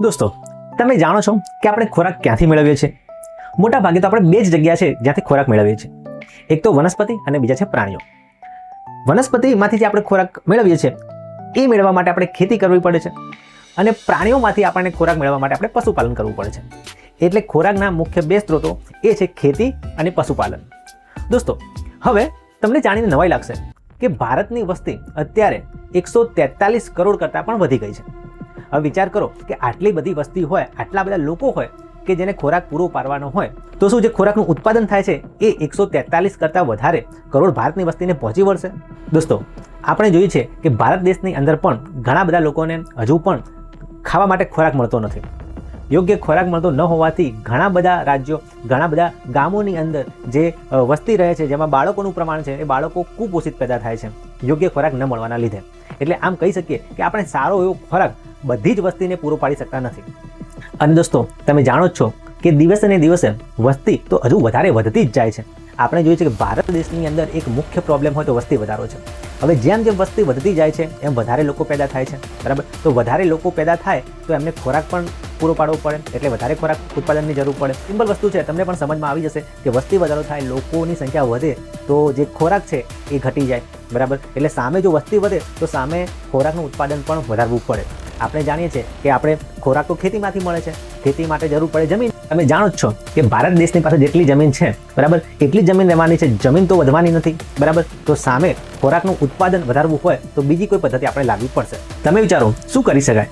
દોસ્તો, તમે જાણો છો કે આપણે ખોરાક ક્યાંથી મેળવીએ છીએ? મોટા ભાગે તો આપણે બે જ જગ્યા છે જ્યાંથી ખોરાક મેળવીએ છીએ. એક તો વનસ્પતિ અને બીજા છે પ્રાણીઓ. વનસ્પતિમાંથી જે આપણે ખોરાક મેળવીએ છીએ, એ મેળવવા માટે આપણે ખેતી કરવી પડે છે અને પ્રાણીઓમાંથી આપણને ખોરાક મેળવવા માટે આપણે પશુપાલન કરવું પડે છે. એટલે ખોરાકના મુખ્ય બે સ્ત્રોતો એ છે ખેતી અને પશુપાલન. દોસ્તો, હવે તમને જાણીને નવાઈ લાગશે કે ભારતની વસ્તી અત્યારે એકસો તેતાલીસ કરોડ કરતાં પણ વધી ગઈ છે. હવે વિચાર કરો કે આટલી બધી વસ્તી હોય, આટલા બધા લોકો હોય કે જેને ખોરાક પૂરો પાડવાનો હોય, તો શું જે ખોરાકનું ઉત્પાદન થાય છે એ એકસો તેતાલીસ કરતાં વધારે કરોડ ભારતની વસ્તીને પહોંચી વળશે? દોસ્તો, આપણે જોયું છે કે ભારત દેશની અંદર પણ ઘણા બધા લોકોને હજુ પણ ખાવા માટે ખોરાક મળતો નથી. યોગ્ય ખોરાક મળતો ન હોવાથી ઘણા બધા રાજ્યો, ઘણા બધા ગામોની અંદર જે વસ્તી રહે છે, જેમાં બાળકોનું પ્રમાણ છે, એ બાળકો કુપોષિત પેદા થાય છે, યોગ્ય ખોરાક ન મળવાના લીધે. એટલે આમ કહી શકીએ કે આપણે સારો એવો ખોરાક બધી જ વસ્તીને પૂરો પાડી શકતા નથી. અને દોસ્તો, તમે જાણો જ છો કે દિવસે ને દિવસે વસ્તી તો હજુ વધારે વધતી જ જાય છે. આપણે જોઈએ છે કે ભારત દેશની અંદર એક મુખ્ય પ્રોબ્લેમ હોય તો વસ્તી વધારો છે. હવે જેમ જેમ વસ્તી વધતી જાય છે, એમ વધારે લોકો પેદા થાય છે. બરાબર? તો વધારે લોકો પેદા થાય તો એમને ખોરાક પણ પૂરો પાડવો પડે, એટલે વધારે ખોરાક ઉત્પાદનની જરૂર પડે. સિમ્પલ વસ્તુ છે, તમને પણ સમજમાં આવી જશે કે વસ્તી વધારો થાય, લોકોની સંખ્યા વધે, તો જે ખોરાક છે એ ઘટી જાય. બરાબર? એટલે સામે જો વસ્તી વધે તો સામે ખોરાકનું ઉત્પાદન પણ વધારવું પડે. આપણે જાણીએ છીએ કે આપણે ખોરાક તો ખેતીમાંથી મળે છે. ખેતી માટે જરૂર પડે જમીન. તમે જાણો જ છો કે ભારત દેશની પાસે જેટલી જમીન છે, બરાબર, એટલી જમીન રહેવાની છે, જમીન તો વધવાની નથી, બરાબર, તો સામે ખોરાકનું ઉત્પાદન વધારવું હોય તો બીજી કોઈ પદ્ધતિ આપણે લાવવી પડશે. તમે વિચારો, શું કરી શકાય?